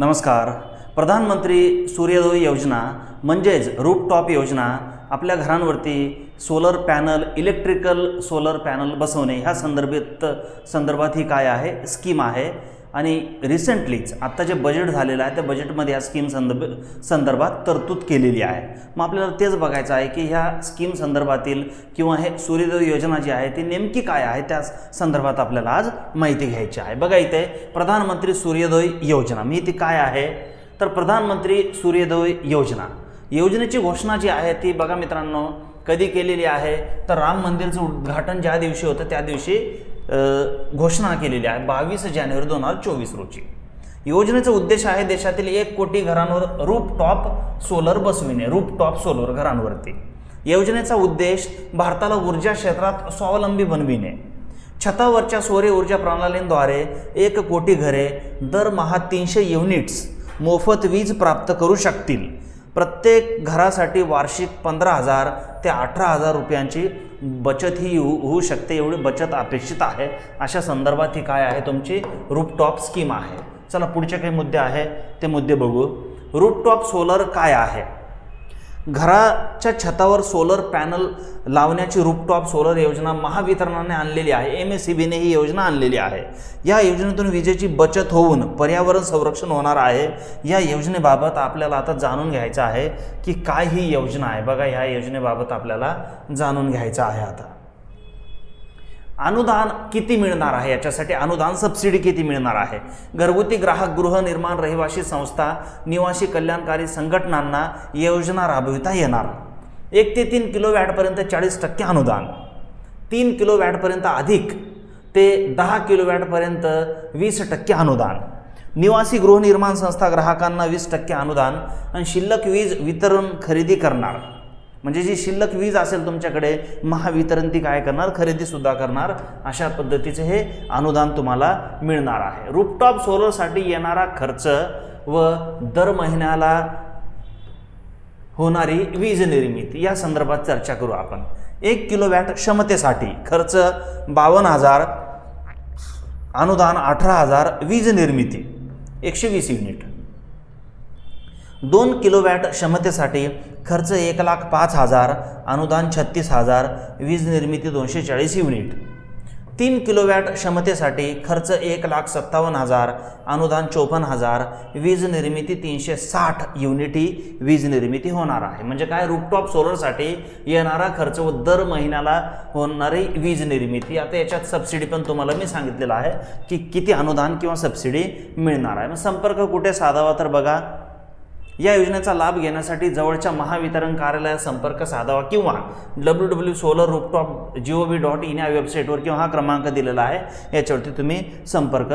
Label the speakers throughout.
Speaker 1: नमस्कार. प्रधानमंत्री सूर्योदय योजना म्हणजेच रूपटॉप योजना आपल्या घरांवरती solar panel electrical solar panel बसवणे ह्या संदर्भित संदर्भात ही काय आहे? स्कीम आहे. आणि रिसेंटलीच आत्ता जे बजेट झालेलं आहे त्या बजेटमध्ये या स्कीम संदर्भ संदर्भात तरतूद केलेली आहे. मग आपल्याला तेच बघायचं आहे की ह्या स्कीम संदर्भातील किंवा हे सूर्योदय योजना जी आहे ती नेमकी काय आहे त्या संदर्भात आपल्याला आज माहिती घ्यायची आहे. बघा इथे प्रधानमंत्री सूर्योदय योजना. मी ती काय आहे? तर प्रधानमंत्री सूर्योदय योजना. योजनेची घोषणा जी आहे ती बघा मित्रांनो कधी केलेली आहे? तर राम मंदिरचं उद्घाटन ज्या दिवशी होतं त्या दिवशी घोषणा केलेली आहे बावीस जानेवारी दोन हजार चोवीस रोजी. योजनेचा उद्देश आहे देशातील एक कोटी घरांवर रूपटॉप सोलर बसविणे रूपटॉप सोलर घरांवरती. योजनेचा उद्देश भारताला ऊर्जा क्षेत्रात स्वावलंबी बनविणे. छतावरच्या सौर ऊर्जा प्रणालींद्वारे एक कोटी घरे दरमहा तीनशे युनिट्स मोफत वीज प्राप्त करू शकतील. प्रत्येक घरासाठी वार्षिक पंधरा हजार ते अठरा हजार रुपयांची बचत ही होऊ होऊ शकते एवढी बचत अपेक्षित आहे. अशा संदर्भात ही काय आहे? तुमची रूपटॉप स्कीम आहे. चला पुढचे काही मुद्दे आहे ते मुद्दे बघू. रूपटॉप सोलर काय आहे? घराच्या छतावर सोलर पॅनल लावण्याची रूपटॉप सोलर योजना महावितरणाने आणलेली आहे. एम एस सी बीने ही योजना आणलेली आहे. या योजनेतून विजेची बचत होऊन पर्यावरण संरक्षण होणार आहे. या योजनेबाबत आपल्याला आता जाणून घ्यायचं आहे की काय ही योजना आहे. बघा ह्या योजनेबाबत आपल्याला जाणून घ्यायचं आहे आता. अनुदान किती मिळणार आहे? याच्यासाठी अनुदान सबसिडी किती मिळणार आहे? घरगुती ग्राहक गृहनिर्माण रहिवासी संस्था निवासी कल्याणकारी संघटनांना योजना राबविता येणार. एक ते तीन किलो वॅटपर्यंत चाळीस टक्के अनुदान. तीन किलो वॅटपर्यंत अधिक ते दहा किलो वॅटपर्यंत वीस टक्के अनुदान. निवासी गृहनिर्माण संस्था ग्राहकांना वीस टक्के अनुदान आणि शिल्लक वीज वितरण खरेदी करणार. म्हणजे जी शिल्लक वीज असेल तुमच्याकडे महावितरण ती काय करणार? खरेदीसुद्धा करणार. अशा पद्धतीचे हे अनुदान तुम्हाला मिळणार आहे. रूपटॉप सोलरसाठी येणारा खर्च व दर महिन्याला होणारी वीज निर्मिती या संदर्भात चर्चा करू आपण. एक किलो वॅट क्षमतेसाठी खर्च बावन्न हजार अनुदान अठरा हजार वीज निर्मिती एकशे वीस युनिट. दोन किलोवॅट क्षमतेसाठी खर्च एक लाख पाच हजार अनुदान छत्तीस हजार वीज निर्मिती दोनशे चाळीस युनिट. तीन किलोवॅट क्षमतेसाठी खर्च एक लाख सत्तावन्न हजार अनुदान चोपन्न हजार वीज निर्मिती तीनशे साठ युनिटी वीज निर्मिती होणार आहे. म्हणजे काय? रूपटॉप सोलरसाठी येणारा खर्च व दर महिन्याला होणारी वीज निर्मिती. आता याच्यात सबसिडी पण तुम्हाला मी सांगितलेलं आहे की किती अनुदान किंवा सबसिडी मिळणार आहे. मग संपर्क कुठे साधावा तर बघा. या योजनेचा लाभ घेण्यासाठी जवळच्या महावितरण कार्यालयात संपर्क साधावा किंवा W W solar rooftop G O V dot in या वेबसाईटवर किंवा हा क्रमांक दिलेला आहे. याच्यावरती तुम्ही संपर्क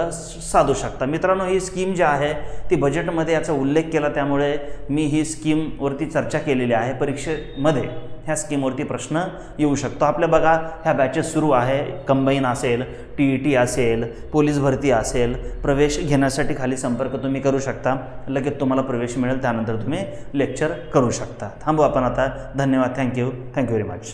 Speaker 1: साधू शकता. मित्रांनो ही स्कीम जी आहे ती बजेटमध्ये याचा उल्लेख केला त्यामुळे मी ही स्कीमवरती चर्चा केलेली आहे. परीक्षेमध्ये ह्या स्कीमवरती प्रश्न येऊ शकतो. आपल्या बघा ह्या बॅचेस सुरू आहे. कंबाईन असेल टी ई टी असेल पोलीस भरती असेल प्रवेश घेण्यासाठी खाली संपर्क तुम्ही करू शकता. लगेच तुम्हाला प्रवेश मिळेल त्यानंतर तुम्ही लेक्चर करू शकता. थांबू आपण आता. धन्यवाद. Thank you thank you very much